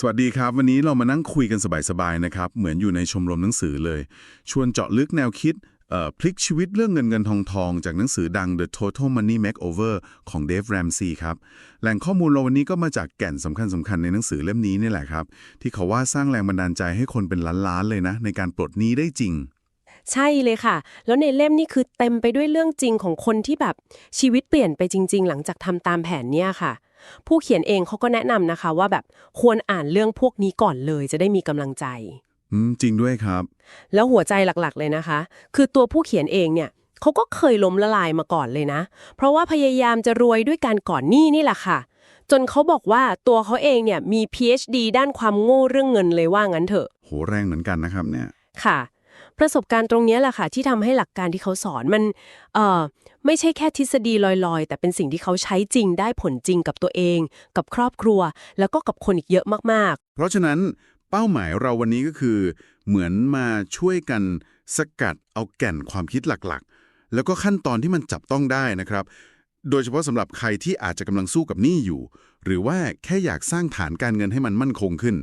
สวัสดีครับ วันนี้เรามานั่งคุยกันสบายๆนะครับ เหมือนอยู่ในชมรมหนังสือเลย ชวนเจาะลึกแนวคิดพลิกชีวิตเรื่องเงินเงินทองทองจากหนังสือดัง The Total Money Makeover ของ Dave Ramsey ครับ แหล่งข้อมูลเราวันนี้ก็มาจากแก่นสำคัญสำคัญในหนังสือเล่มนี้นี่แหละครับ ที่เขาว่าสร้างแรงบันดาลใจให้คนเป็นล้านๆเลยนะ ในการปลดหนี้ได้จริง ใช่เลยค่ะ แล้วในเล่มนี่คือเต็มไปด้วยเรื่องจริงของคนที่แบบชีวิตเปลี่ยนไปจริง ๆ หลังจากทำตามแผนเนี่ยค่ะ ผู้เขียนเองเขาก็แนะนำนะคะว่าแบบควรอ่านเรื่องพวกนี้ก่อนเลยจะได้มีกำลังใจ อืมจริงด้วยครับ แล้วหัวใจหลักๆเลยนะคะ คือตัวผู้เขียนเองเนี่ยเขาก็เคยล้มละลายมาก่อนเลยนะ เพราะว่าพยายามจะรวยด้วยการก่อนหนี้นี่แหละค่ะ จนเขาบอกว่าตัวเขาเองเนี่ยมี PhD ด้านความโง่เรื่องเงินเลยว่างั้นเถอะ โหแรงเหมือนกันนะครับเนี่ย ค่ะ ประสบการณ์ตรงนี้แหละค่ะที่ทำให้หลักการที่เขาสอนมันเอ่อไม่ใช่แค่ทฤษฎีลอยๆ แต่เป็นสิ่งที่เขาใช้จริงได้ผลจริงกับตัวเอง กับครอบครัว แล้วก็กับคนอีกเยอะมากๆ เพราะฉะนั้นเป้าหมายเราวันนี้ก็คือ เหมือนมาช่วยกันสกัดเอาแก่นความคิดหลักๆ แล้วก็ขั้นตอนที่มันจับต้องได้นะครับ โดยเฉพาะสำหรับใครที่อาจจะกำลังสู้กับหนี้อยู่ หรือว่าแค่อยากสร้างฐานการเงินให้มันมั่นคงขึ้น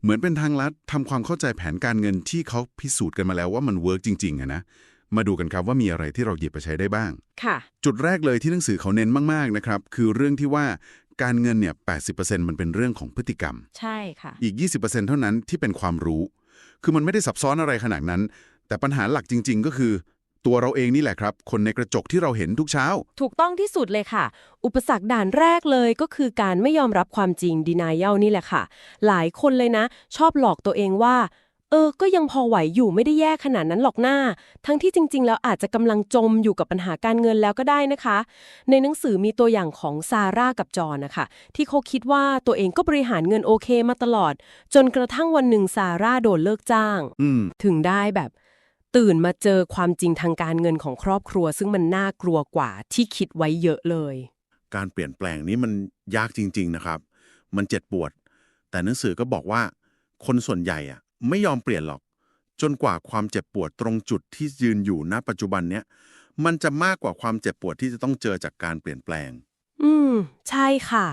เหมือนเป็นทางลัดทำความเข้าใจแผนการเงินที่เขาพิสูจน์กันมาแล้วว่ามันเวิร์กจริงๆอะนะมาดูกันครับว่ามีอะไรที่เราหยิบไปใช้ได้บ้างๆค่ะ จุดแรกเลยที่หนังสือเขาเน้นมากๆนะครับ คือเรื่องที่ว่าการเงินเนี่ย 80%มันเป็นเรื่องของพฤติกรรม ใช่ค่ะ อีก 20%เท่านั้นที่เป็นความรู้ คือมันไม่ได้ซับซ้อนอะไรขนาดนั้น แต่ปัญหาหลักจริง ๆ ก็คือ ตัวเราเองนี่แหละครับ คนในกระจกที่เราเห็นทุกเช้า ถูกต้องที่สุดเลยค่ะ อุปสรรคด่านแรกเลยก็คือการไม่ยอมรับความจริง denial นี่แหละค่ะ หลายคนเลยนะ ชอบหลอกตัวเองว่า เออ ก็ยังพอไหวอยู่ไม่ได้แย่ขนาดนั้นหรอกหน้า ทั้งที่จริง ๆ แล้วอาจจะกำลังจมอยู่กับปัญหาการเงินแล้วก็ได้นะคะ ในหนังสือมีตัวอย่างของซาร่ากับจอห์นนะคะที่เขาคิดว่าตัวเองก็บริหารเงินโอเคมาตลอด จนกระทั่งวันหนึ่งซาร่าโดนเลิกจ้าง อืม ถึงได้แบบ ตื่นมาเจอความจริงทางการเงินของครอบครัว ซึ่งมันน่ากลัวกว่าที่คิดไว้เยอะเลย การเปลี่ยนแปลงนี้มันยากจริง ๆ นะครับ มันเจ็บปวด แต่หนังสือก็บอกว่า คนส่วนใหญ่อะไม่ยอมเปลี่ยนหรอก จนกว่าความเจ็บปวดตรงจุดที่ยืนอยู่ณปัจจุบันเนี้ยมันจะมากกว่าความเจ็บปวดที่จะต้องเจอจากการเปลี่ยนแปลง อืม ใช่ค่ะ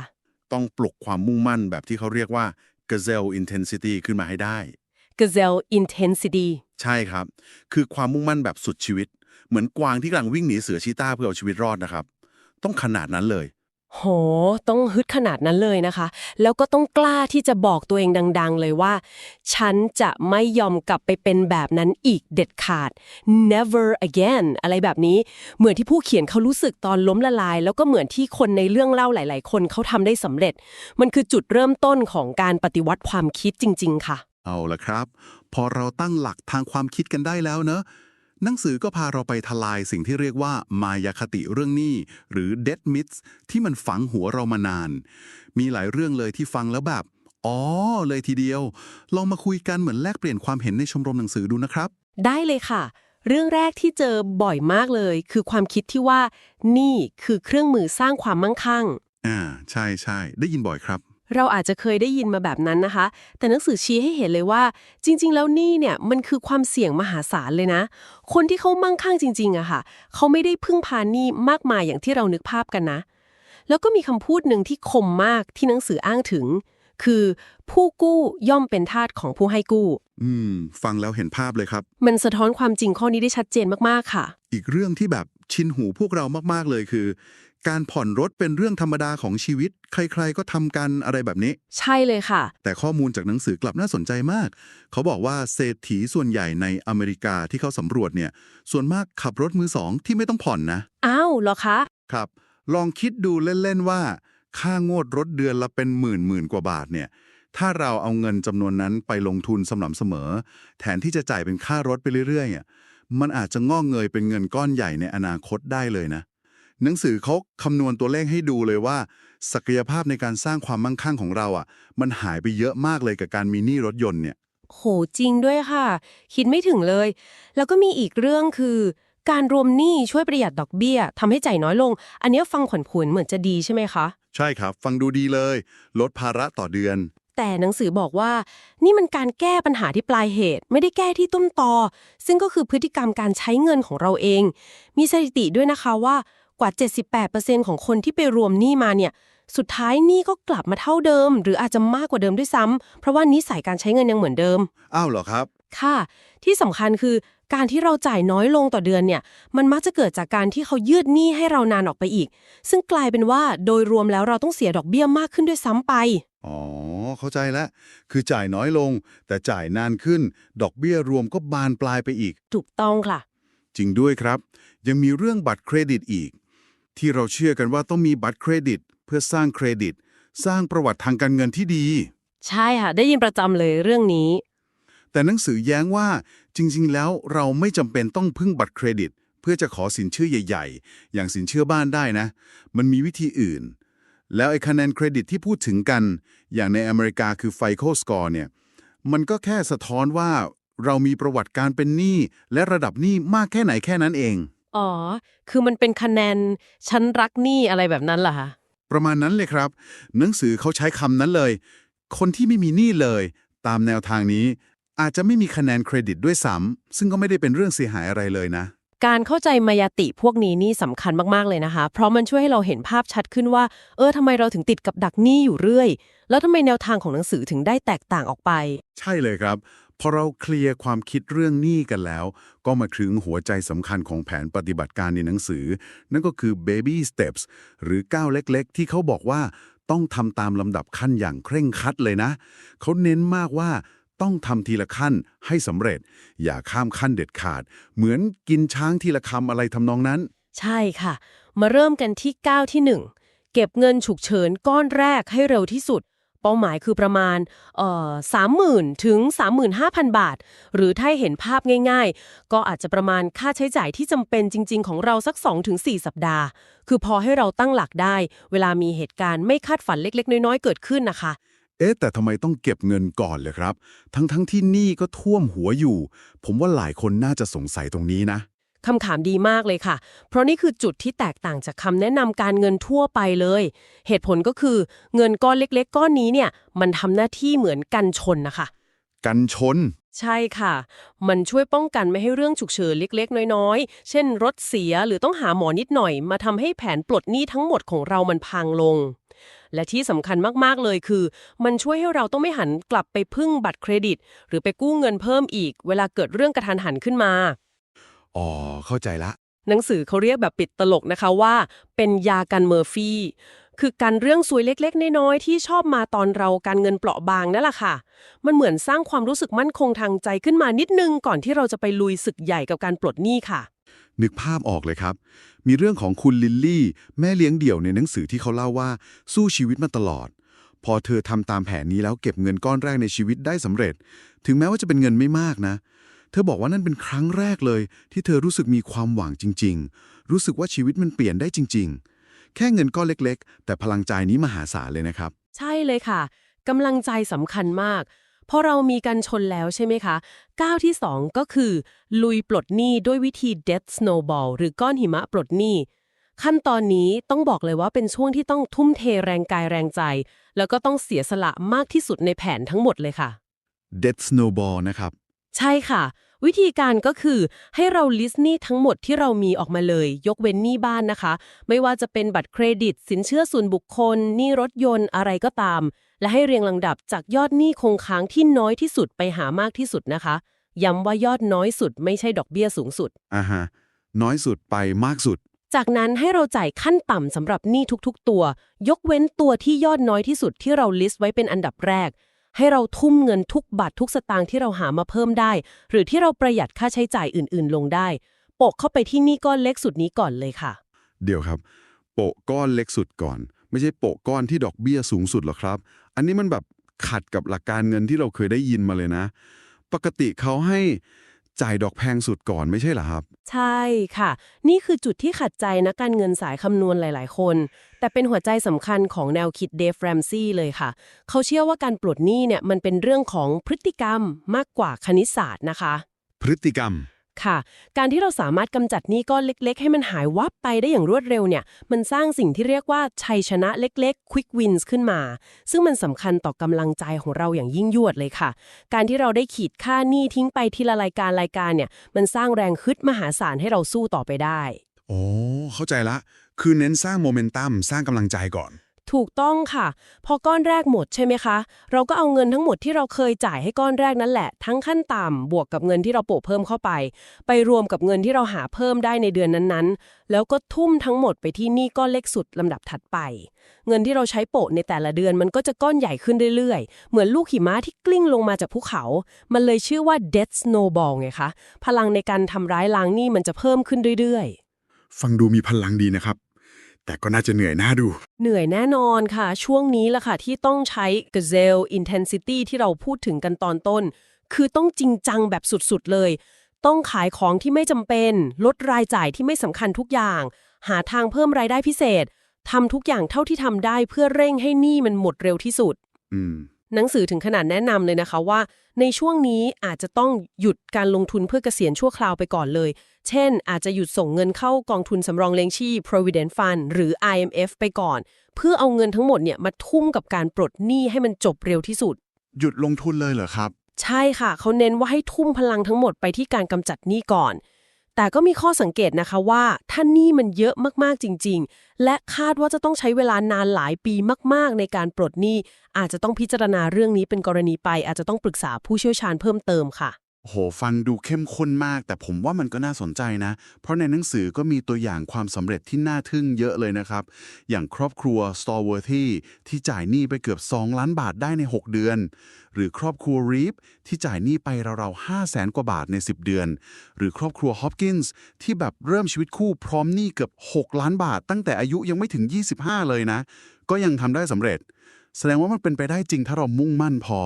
ต้องปลุกความมุ่งมั่นแบบที่เขาเรียกว่า gazelle intensity ขึ้นมาให้ได้ gazelle intensity ใช่ครับ คือความมุ่งมั่นแบบสุดชีวิต เหมือนกวางที่กำลังวิ่งหนีเสือชีต้าเพื่อเอาชีวิตรอดนะครับ ต้องขนาดนั้นเลย โห ต้องฮึดขนาดนั้นเลยนะคะ แล้วก็ต้องกล้าที่จะบอกตัวเองดัง ๆ เลยว่า ฉันจะไม่ยอมกลับไปเป็นแบบนั้นอีกเด็ดขาด never again อะไรแบบนี้ เหมือนที่ผู้เขียนเขารู้สึกตอนล้มละลาย แล้วก็เหมือนที่คนในเรื่องเล่าหลาย ๆ คนเขาทำได้สำเร็จ มันคือจุดเริ่มต้นของการปฏิวัติความคิดจริง ๆ ค่ะ เอาละครับ พอเราตั้งหลักทางความคิดกันได้แล้วเนอะหนังสือก็พาเราไปทลายสิ่งที่เรียกว่ามายาคติเรื่องหนี้หรือ dead myths ที่มันฝังหัวเรามานาน มีหลายเรื่องเลยที่ฟังแล้วแบบ อ๋อ เลยทีเดียว ลองมาคุยกันเหมือนแลกเปลี่ยนความเห็นในชมรมหนังสือดูนะครับ ได้เลยค่ะ เรื่องแรกที่เจอบ่อยมากเลย คือความคิดที่ว่า นี่คือเครื่องมือสร้างความมั่งคั่ง อ่า ใช่ใช่ได้ยินบ่อยครับ เราอาจจะเคยได้ยินมาแบบนั้นนะคะ แต่หนังสือชี้ให้เห็นเลยว่า จริง ๆ แล้วหนี่เนี่ยมันคือความเสี่ยงมหาศาลเลยนะ คนที่เขามั่งคั่งจริงๆอะค่ะ เขาไม่ได้พึ่งพาหนี้มากมายอย่างที่เรานึกภาพกันนะ แล้วก็มีคำพูดหนึ่งที่คมมากที่หนังสืออ้างถึง คือผู้กู้ย่อมเป็นทาสของผู้ให้กู้ อืม ฟังแล้วเห็นภาพเลยครับ มันสะท้อนความจริงข้อนี้ได้ชัดเจนมากๆค่ะ อีกเรื่องที่แบบชินหูพวกเรามากๆเลยคือ การผ่อนรถเป็นเรื่องธรรมดาของชีวิต ใครๆก็ทำกันอะไรแบบนี้ ใช่เลยค่ะ แต่ข้อมูลจากหนังสือกลับน่าสนใจมาก เขาบอกว่าเศรษฐีส่วนใหญ่ในอเมริกาที่เขาสำรวจเนี่ย ส่วนมากขับรถมือสองที่ไม่ต้องผ่อนนะ อ้าวเหรอคะ ครับ ลองคิดดูเล่น ๆ ว่า ค่างวดรถเดือนละเป็นหมื่นหมื่นกว่าบาทเนี่ย ถ้าเราเอาเงินจำนวนนั้นไปลงทุนสม่ำเสมอ แทนที่จะจ่ายเป็นค่ารถไปเรื่อยๆอะมันอาจจะงอกเงยเป็นเงินก้อนใหญ่ในอนาคตได้เลยนะ หนังสือเขาคำนวณตัวเลขให้ดูเลยว่า ศักยภาพในการสร้างความมั่งคั่งของเราอะ มันหายไปเยอะมากเลยกับการมีหนี้รถยนต์เนี่ย โหจริงด้วยค่ะ คิดไม่ถึงเลย แล้วก็มีอีกเรื่องคือ การรวมหนี้ช่วยประหยัดดอกเบี้ยทำให้จ่ายน้อยลง อันเนี้ยฟังขวัญผวนเหมือนจะดีใช่ไหมคะ ใช่ครับ ฟังดูดีเลย ลดภาระต่อเดือน แต่หนังสือบอกว่า นี่มันการแก้ปัญหาที่ปลายเหตุ ไม่ได้แก้ที่ต้นตอ ซึ่งก็คือพฤติกรรมการใช้เงินของเราเอง มีสถิติด้วยนะคะว่า กว่า 78%ของคนที่ไปรวมหนี้มาเนี่ย สุดท้ายหนี้ก็กลับมาเท่าเดิม หรืออาจจะมากกว่าเดิมด้วยซ้ำเพราะว่านิสัยการใช้เงินยังเหมือนเดิม อ้าวเหรอครับ ค่ะ ที่สำคัญคือการที่เราจ่ายน้อยลงต่อเดือนเนี่ย มันมักจะเกิดจากการที่เขายืดหนี้ให้เรานานออกไปอีก ซึ่งกลายเป็นว่าโดยรวมแล้วเราต้องเสียดอกเบี้ยมากขึ้นด้วยซ้ำไป อ๋อ เข้าใจแล้ว คือจ่ายน้อยลง แต่จ่ายนานขึ้น ดอกเบี้ยรวมก็บานปลายไปอีก ถูกต้องค่ะ จริงด้วยครับ ยังมีเรื่องบัตรเครดิตอีก ที่เราเชื่อกันว่าต้องมีบัตรเครดิต เพื่อสร้างเครดิต สร้างประวัติทางการเงินที่ดี ใช่ค่ะ ได้ยินประจำเลยเรื่องนี้ แต่หนังสือแย้งว่าจริง ๆ แล้วเราไม่จำเป็นต้องพึ่งบัตรเครดิต เพื่อจะขอสินเชื่อใหญ่ ๆ อย่างสินเชื่อบ้านได้นะ มันมีวิธีอื่น แล้วไอ้คะแนนเครดิตที่พูดถึงกัน อย่างในอเมริกาคือ FICO score เนี่ยมันก็แค่สะท้อนว่าเรามีประวัติการเป็นหนี้และระดับหนี้มากแค่ไหนแค่นั้นเอง อ๋อ คือมันเป็นคะแนนชั้นรักหนี้อะไรแบบนั้นเหรอคะ ประมาณนั้นเลยครับ หนังสือเขาใช้คำนั้นเลย คนที่ไม่มีหนี้เลย ตามแนวทางนี้ อาจจะไม่มีคะแนนเครดิตด้วยซ้ำซึ่งก็ไม่ได้เป็นเรื่องเสียหายอะไรเลยนะ การเข้าใจมายาติพวกนี้นี่สำคัญมากๆเลยนะคะ เพราะมันช่วยให้เราเห็นภาพชัดขึ้นว่า เออทำไมเราถึงติดกับดักหนี้อยู่เรื่อย แล้วทำไมแนวทางของหนังสือถึงได้แตกต่างออกไป ใช่เลยครับ พอเราเคลียร์ความคิดเรื่องหนี้กันแล้ว ก็มาถึงหัวใจสำคัญของแผนปฏิบัติการในหนังสือ นั่นก็คือ baby steps หรือก้าวเล็กๆ ที่เขาบอกว่าต้องทำตามลำดับขั้นอย่างเคร่งครัดเลยนะ เขาเน้นมากว่าต้องทำทีละขั้นให้สำเร็จ อย่าข้ามขั้นเด็ดขาด เหมือนกินช้างทีละคำอะไรทำนองนั้น ใช่ค่ะ มาเริ่มกันที่ก้าวที่ 1 เก็บเงินฉุกเฉินก้อนแรกให้เร็วที่สุด เป้าหมายคือประมาณเอ่อสามหมื่นถึง 35,000 บาท หรือถ้าเห็นภาพง่ายๆ ก็อาจจะประมาณค่าใช้จ่ายที่จำเป็นจริง ๆ ของเราสัก 2-4 สัปดาห์ คือพอให้เราตั้งหลักได้ เวลามีเหตุการณ์ไม่คาดฝันเล็ก ๆ น้อยๆ เกิดขึ้นนะคะเอ๊ะแต่ทำไมต้องเก็บเงินก่อนเลยครับ ทั้งๆทที่หนี้ก็ท่วมหัวอยู่ ผมว่าหลายคนน่าจะสงสัยตรงนี้นะ คำถามดีมากเลยค่ะ เพราะนี่คือจุดที่แตกต่างจากคำแนะนำการเงินทั่วไปเลย เหตุผลก็คือเงินก้อนเล็ก ๆ ก้อนนี้เนี่ย มันทำหน้าที่เหมือนกันชนนะคะ กันชน ใช่ค่ะ มันช่วยป้องกันไม่ให้เรื่องฉุกเฉินเล็ก ๆ น้อยๆ เช่น รถเสียหรือต้องหาหมอนิดหน่อย มาทำให้แผนปลดหนี้ทั้งหมดของเรามันพังลง และที่สำคัญมากๆเลยคือ มันช่วยให้เราต้องไม่หันกลับไปพึ่งบัตรเครดิต หรือไปกู้เงินเพิ่มอีก เวลาเกิดเรื่องกระทันหันขึ้นมา อ๋อ เข้าใจละ หนังสือเขาเรียกแบบปิดตลกนะคะว่า เป็นยากันเมอร์ฟี่คือการเรื่องซวยเล็กๆ น้อยๆ ที่ชอบมาตอนเราการเงินเปราะบางนั่นแหละค่ะ มันเหมือนสร้างความรู้สึกมั่นคงทางใจขึ้นมานิดนึงก่อนที่เราจะไปลุยศึกใหญ่กับการปลดหนี้ค่ะ นึกภาพออกเลยครับ มีเรื่องของคุณลิลลี่ แม่เลี้ยงเดี่ยวในหนังสือที่เขาเล่าว่า สู้ชีวิตมาตลอด พอเธอทำตามแผนนี้แล้วเก็บเงินก้อนแรกในชีวิตได้สำเร็จ ถึงแม้ว่าจะเป็นเงินไม่มากนะเธอบอกว่านั่นเป็นครั้งแรกเลย ที่เธอรู้สึกมีความหวังจริง ๆ รู้สึกว่าชีวิตมันเปลี่ยนได้จริง ๆ แค่เงินก้อนเล็ก ๆ แต่พลังใจนี้มหาศาลเลยนะครับ ใช่เลยค่ะกำลังใจสำคัญมากพอเรามีกันชนแล้วใช่ไหมคะก้าวที่ 2 ก็คือ ลุยปลดหนี้ด้วยวิธี death snowball หรือก้อนหิมะปลดหนี้ขั้นตอนนี้ต้องบอกเลยว่าเป็นช่วงที่ต้องทุ่มเทแรงกายแรงใจ แล้วก็ต้องเสียสละมากที่สุดในแผนทั้งหมดเลยค่ะ Death Snowball นะครับ ใช่ค่ะ วิธีการก็คือให้เราลิสต์หนี้ทั้งหมดที่เรามีออกมาเลย ยกเว้นหนี้บ้านนะคะ ไม่ว่าจะเป็นบัตรเครดิต สินเชื่อส่วนบุคคลหนี้รถยนต์อะไรก็ตาม และให้เรียงลำดับจากยอดหนี้คงค้างที่น้อยที่สุดไปหามากที่สุดนะคะ ย้ำว่ายอดน้อยสุดไม่ใช่ดอกเบี้ยสูงสุดอ่าฮะน้อยสุดไปมากสุด จากนั้นให้เราจ่ายขั้นต่ำสำหรับหนี้ทุกๆ ตัว ยกเว้นตัวที่ยอดน้อยที่สุดที่เราลิสต์ไว้เป็นอันดับแรก ให้เราทุ่มเงินทุกบาททุกสตางค์ที่เราหามาเพิ่มได้ หรือที่เราประหยัดค่าใช้จ่ายอื่น ๆ ลงได้โปะเข้าไปที่นี่ก้อนเล็กสุดนี้ก่อนเลยค่ะ เดี๋ยวครับ โปะก้อนเล็กสุดก่อน ไม่ใช่โปะก้อนที่ดอกเบี้ยสูงสุดหรอกครับ อันนี้มันแบบขัดกับหลักการเงินที่เราเคยได้ยินมาเลยนะ ปกติเขาให้ จ่ายดอกแพงสุดก่อนไม่ใช่เหรอครับ ใช่ค่ะ นี่คือจุดที่ขัดใจนักการเงินสายคำนวณหลาย ๆ คน แต่เป็นหัวใจสำคัญของแนวคิดเดฟแรมซี่เลยค่ะ เขาเชื่อว่าการปลดหนี้เนี่ยมันเป็นเรื่องของพฤติกรรมมากกว่าคณิตศาสตร์นะคะ พฤติกรรม ค่ะ การที่เราสามารถกำจัดหนี้ก้อนเล็ก ๆ ให้มันหายวับไปได้อย่างรวดเร็วเนี่ย มันสร้างสิ่งที่เรียกว่าชัยชนะเล็กๆ quick wins ขึ้นมา ซึ่งมันสำคัญต่อกำลังใจของเราอย่างยิ่งยวดเลยค่ะ การที่เราได้ขีดค่าหนี้ทิ้งไปทีละรายการรายการเนี่ย มันสร้างแรงฮึดมหาศาลให้เราสู้ต่อไปได้ โอ้เข้าใจละ คือเน้นสร้างโมเมนตัมสร้างกำลังใจก่อน ถูกต้องค่ะ พอก้อนแรกหมดใช่ไหมคะ เราก็เอาเงินทั้งหมดที่เราเคยจ่ายให้ก้อนแรกนั่นแหละ ทั้งขั้นต่ำบวกกับเงินที่เราโปะเพิ่มเข้าไป ไปรวมกับเงินที่เราหาเพิ่มได้ในเดือนนั้นๆ แล้วก็ทุ่มทั้งหมดไปที่หนี้ก้อนเล็กสุดลำดับถัดไป เงินที่เราใช้โปะในแต่ละเดือนมันก็จะก้อนใหญ่ขึ้นเรื่อยๆ เหมือนลูกหิมะที่กลิ้งลงมาจากภูเขา มันเลยชื่อว่า death snowball ไงคะพลังในการทำร้ายล้างหนี้มันจะเพิ่มขึ้นเรื่อยๆ ฟังดูมีพลังดีนะครับ แต่ก็น่าจะเหนื่อยหน้าดู เหนื่อยแน่นอนค่ะ ช่วงนี้แหละค่ะที่ต้องใช้ gazelle intensity ที่เราพูดถึงกันตอนต้น คือต้องจริงจังแบบสุดๆเลย ต้องขายของที่ไม่จำเป็น ลดรายจ่ายที่ไม่สำคัญทุกอย่าง หาทางเพิ่มรายได้พิเศษทำทุกอย่างเท่าที่ทำได้เพื่อเร่งให้หนี้มันหมดเร็วที่สุด อืม หนังสือถึงขนาดแนะนำเลยนะคะว่า ในช่วงนี้อาจจะต้องหยุดการลงทุนเพื่อเกษียณชั่วคราวไปก่อนเลย เช่น อาจจะหยุดส่งเงินเข้ากองทุนสำรองเลี้ยงชีพ provident fund หรือ IMF ไปก่อน เพื่อเอาเงินทั้งหมดเนี่ยมาทุ่มกับการปลดหนี้ให้มันจบเร็วที่สุด หยุดลงทุนเลยเหรอครับ ใช่ค่ะ เขาเน้นว่าให้ทุ่มพลังทั้งหมดไปที่การกำจัดหนี้ก่อน แต่ก็มีข้อสังเกตนะคะว่าถ้านนี่มันเยอะมากๆจริง ๆ และคาดว่าจะต้องใช้เวลานานหลายปีมาก ๆ ในการปลดหนี้ อาจจะต้องพิจารณาเรื่องนี้เป็นกรณีไป อาจจะต้องปรึกษาผู้เชี่ยวชาญเพิ่มเติมค่ะ โหฟังดูเข้มข้นมาก แต่ผมว่ามันก็น่าสนใจนะ เพราะในหนังสือก็มีตัวอย่างความสำเร็จที่น่าทึ่งเยอะเลยนะครับ อย่างครอบครัว Stallworthy ที่จ่ายหนี้ไปเกือบ 2 ล้านบาทได้ใน 6 เดือน หรือครอบครัว Reap ที่จ่ายหนี้ไปราวๆ5แสนกว่าบาทใน 10 เดือน หรือครอบครัว Hopkins ที่แบบเริ่มชีวิตคู่พร้อมหนี้เกือบ 6 ล้านบาท ตั้งแต่อายุยังไม่ถึง 25 เลยนะ ก็ยังทำได้สำเร็จ แสดงว่ามันเป็นไปได้จริงถ้าเรามุ่งมั่นพอ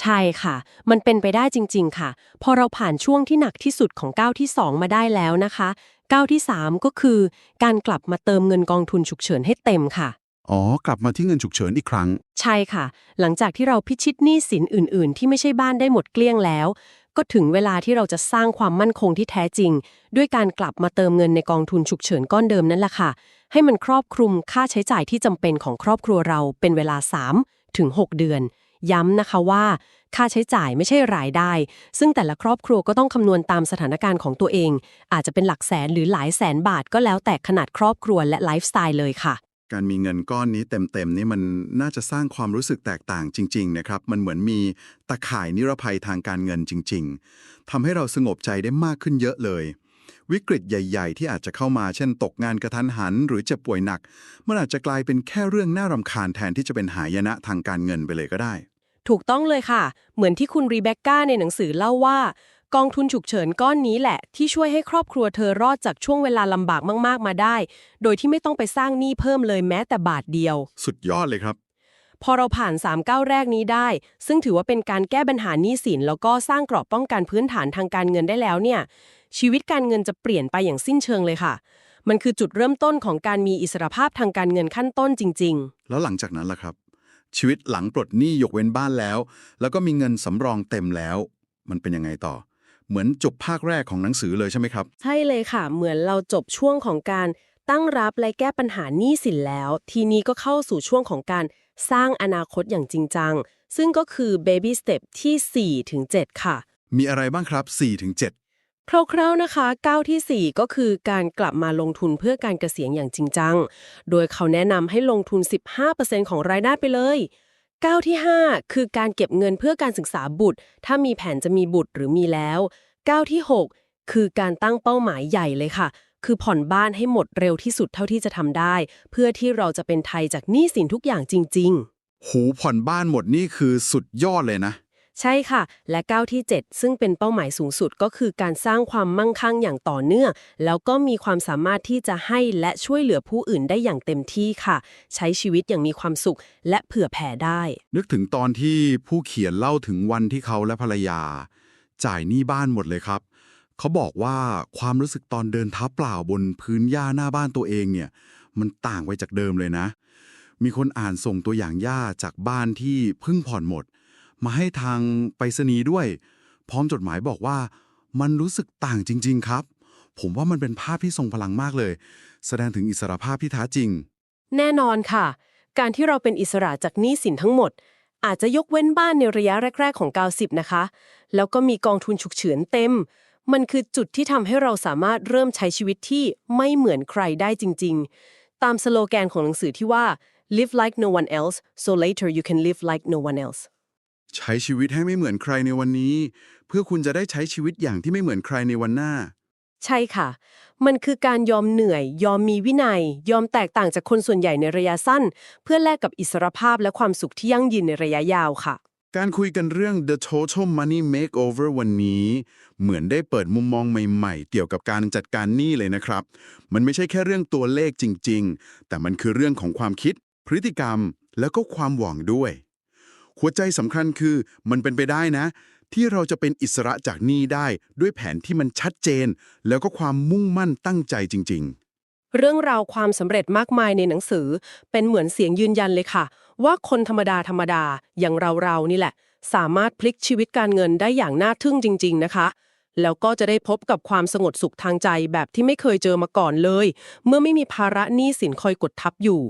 ใช่ค่ะ มันเป็นไปได้จริง ๆ ค่ะ พอเราผ่านช่วงที่หนักที่สุดของก้าวที่ 2 มาได้แล้วนะคะก้าวที่ 3 ก็คือ การกลับมาเติมเงินกองทุนฉุกเฉินให้เต็มค่ะ อ๋อ กลับมาที่เงินฉุกเฉินอีกครั้ง ใช่ค่ะ หลังจากที่เราพิชิตหนี้สินอื่น ๆ ที่ไม่ใช่บ้านได้หมดเกลี้ยงแล้ว ก็ถึงเวลาที่เราจะสร้างความมั่นคงที่แท้จริง ด้วยการกลับมาเติมเงินในกองทุนฉุกเฉินก้อนเดิมนั่นแหละค่ะ ให้มันครอบคลุมค่าใช้จ่ายที่จำเป็นของครอบครัวเราเป็นเวลา 3 ถึง 6 เดือน ย้ำนะคะว่า ค่าใช้จ่ายไม่ใช่รายได้ ซึ่งแต่ละครอบครัวก็ต้องคำนวณตามสถานการณ์ของตัวเอง อาจจะเป็นหลักแสนหรือหลายแสนบาทก็แล้วแต่ขนาดครอบครัวและไลฟ์สไตล์เลยค่ะ การมีเงินก้อนนี้เต็มๆนี่มันน่าจะสร้างความรู้สึกแตกต่างจริง ๆ นะครับ มันเหมือนมีตะข่ายนิรภัยทางการเงินจริง ๆทำให้เราสงบใจได้มากขึ้นเยอะเลยวิกฤตใหญ่ๆ ที่อาจจะเข้ามาเช่นตกงานกระทันหัน หรือเจ็บป่วยหนัก มันอาจจะกลายเป็นแค่เรื่องน่ารำคาญแทนที่จะเป็นหายนะทางการเงินไปเลยก็ได้ ถูกต้องเลยค่ะ เหมือนที่คุณรีเบคก้าในหนังสือเล่าว่า กองทุนฉุกเฉินก้อนนี้แหละ ที่ช่วยให้ครอบครัวเธอรอดจากช่วงเวลาลำบากมากๆมาได้ โดยที่ไม่ต้องไปสร้างหนี้เพิ่มเลยแม้แต่บาทเดียว สุดยอดเลยครับ พอเราผ่าน3ก้าวแรกนี้ได้ ซึ่งถือว่าเป็นการแก้ปัญหาหนี้สินแล้วก็สร้างกรอบป้องกันพื้นฐานทางการเงินได้แล้วเนี่ย ชีวิตการเงินจะเปลี่ยนไปอย่างสิ้นเชิงเลยค่ะ มันคือจุดเริ่มต้นของการมีอิสรภาพทางการเงินขั้นต้นจริง ๆ แล้วหลังจากนั้นล่ะครับ ชีวิตหลังปลดหนี้ยกเว้นบ้านแล้ว แล้วก็มีเงินสำรองเต็มแล้ว มันเป็นยังไงต่อ เหมือนจบภาคแรกของหนังสือเลยใช่ไหมครับ ใช่เลยค่ะ เหมือนเราจบช่วงของการตั้งรับและแก้ปัญหาหนี้สินแล้ว ทีนี้ก็เข้าสู่ช่วงของการสร้างอนาคตอย่างจริงจัง ซึ่งก็คือ baby step ที่ 4 ถึง 7 ค่ะ มีอะไรบ้างครับ4ถึง7 คร่าวๆนะคะก้าวทีสี่ 4 ก็คือการกลับมาลงทุนเพื่อการเกษียณอย่างจริงจัง โดยเขาแนะนำให้ลงทุน 15%ของรายได้ไปเลยก้าวที่ 5 คือการเก็บเงินเพื่อการศึกษาบุตร ถ้ามีแผนจะมีบุตรหรือมีแล้วก้าวที่ 6 คือการตั้งเป้าหมายใหญ่เลยค่ะ คือผ่อนบ้านให้หมดเร็วที่สุดเท่าที่จะทำได้ เพื่อที่เราจะเป็นไทยจากหนี้สินทุกอย่างจริง ๆ หูผ่อนบ้านหมดนี่คือสุดยอดเลยนะ ใช่ค่ะ และก้าวที่ 7 ซึ่งเป็นเป้าหมายสูงสุดก็คือการสร้างความมั่งคั่งอย่างต่อเนื่อง แล้วก็มีความสามารถที่จะให้และช่วยเหลือผู้อื่นได้อย่างเต็มที่ค่ะ ใช้ชีวิตอย่างมีความสุข และเผื่อแผ่ได้ นึกถึงตอนที่ผู้เขียนเล่าถึงวันที่เขาและภรรยา จ่ายหนี้บ้านหมดเลยครับ เขาบอกว่าความรู้สึกตอนเดินเท้าเปล่าบนพื้นหญ้าหน้าบ้านตัวเองเนี่ยมันต่างไปจากเดิมเลยนะ มีคนอ่านส่งตัวอย่างหญ้าจากบ้านที่เพิ่งผ่อนหมด มาให้ทางไปรษณีย์ด้วย พร้อมจดหมายบอกว่ามันรู้สึกต่างจริง ๆ ครับ ผมว่ามันเป็นภาพที่ทรงพลังมากเลย แสดงถึงอิสรภาพที่แท้จริง แน่นอนค่ะ การที่เราเป็นอิสระจากหนี้สินทั้งหมด อาจจะยกเว้นบ้านในระยะแรก ๆ ของ 90 นะคะ แล้วก็มีกองทุนฉุกเฉินเต็ม มันคือจุดที่ทำให้เราสามารถเริ่มใช้ชีวิตที่ไม่เหมือนใครได้จริง ๆ ตามสโลแกนของหนังสือที่ว่า live like no one else so later you can live like no one else ใช้ชีวิตให้ไม่เหมือนใครในวันนี้ เพื่อคุณจะได้ใช้ชีวิตอย่างที่ไม่เหมือนใครในวันหน้า ใช่ค่ะ มันคือการยอมเหนื่อย ยอมมีวินัย ยอมแตกต่างจากคนส่วนใหญ่ในระยะสั้น เพื่อแลกกับอิสรภาพและความสุขที่ยั่งยืนในระยะยาวค่ะ การคุยกันเรื่อง The Total Money Makeover วันนี้ เหมือนได้เปิดมุมมองใหม่ ๆ เกี่ยวกับการจัดการหนี้เลยนะครับ มันไม่ใช่แค่เรื่องตัวเลขจริง ๆ แต่มันคือเรื่องของความคิด พฤติกรรม แล้วก็ความหวังด้วย หัวใจสำคัญคือมันเป็นไปได้นะ ที่เราจะเป็นอิสระจากหนี้ได้ด้วยแผนที่มันชัดเจน แล้วก็ความมุ่งมั่นตั้งใจจริง ๆเรื่องราวความสำเร็จมากมายในหนังสือ เป็นเหมือนเสียงยืนยันเลยค่ะ ว่าคนธรรมดาธรรมดาอย่างเราๆนี่แหละ สามารถพลิกชีวิตการเงินได้อย่างน่าทึ่งจริง ๆ นะคะ แล้วก็จะได้พบกับความสงบสุขทางใจแบบที่ไม่เคยเจอมาก่อนเลย เมื่อไม่มีภาระหนี้สินคอยกดทับอยู่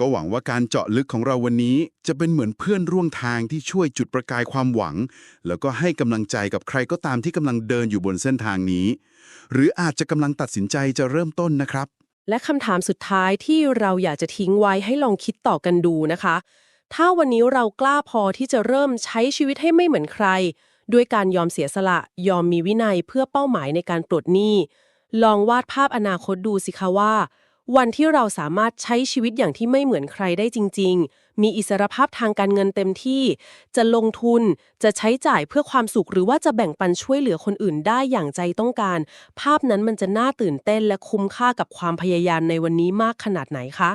ก็หวังว่าการเจาะลึกของเราวันนี้จะเป็นเหมือนเพื่อนร่วมทางที่ช่วยจุดประกายความหวัง แล้วก็ให้กำลังใจกับใครก็ตามที่กำลังเดินอยู่บนเส้นทางนี้ หรืออาจจะกำลังตัดสินใจจะเริ่มต้นนะครับ และคำถามสุดท้ายที่เราอยากจะทิ้งไว้ให้ลองคิดต่อกันดูนะคะ ถ้าวันนี้เรากล้าพอที่จะเริ่มใช้ชีวิตให้ไม่เหมือนใคร ด้วยการยอมเสียสละ ยอมมีวินัยเพื่อเป้าหมายในการปลดหนี้ ลองวาดภาพอนาคตดูสิคะว่า วันที่เราสามารถใช้ชีวิตอย่างที่ไม่เหมือนใครได้จริง ๆ มีอิสรภาพทางการเงินเต็มที่ จะลงทุน จะใช้จ่ายเพื่อความสุข หรือว่าจะแบ่งปันช่วยเหลือคนอื่นได้อย่างใจต้องการ ภาพนั้นมันจะน่าตื่นเต้นและคุ้มค่ากับความพยายามในวันนี้มากขนาดไหนคะ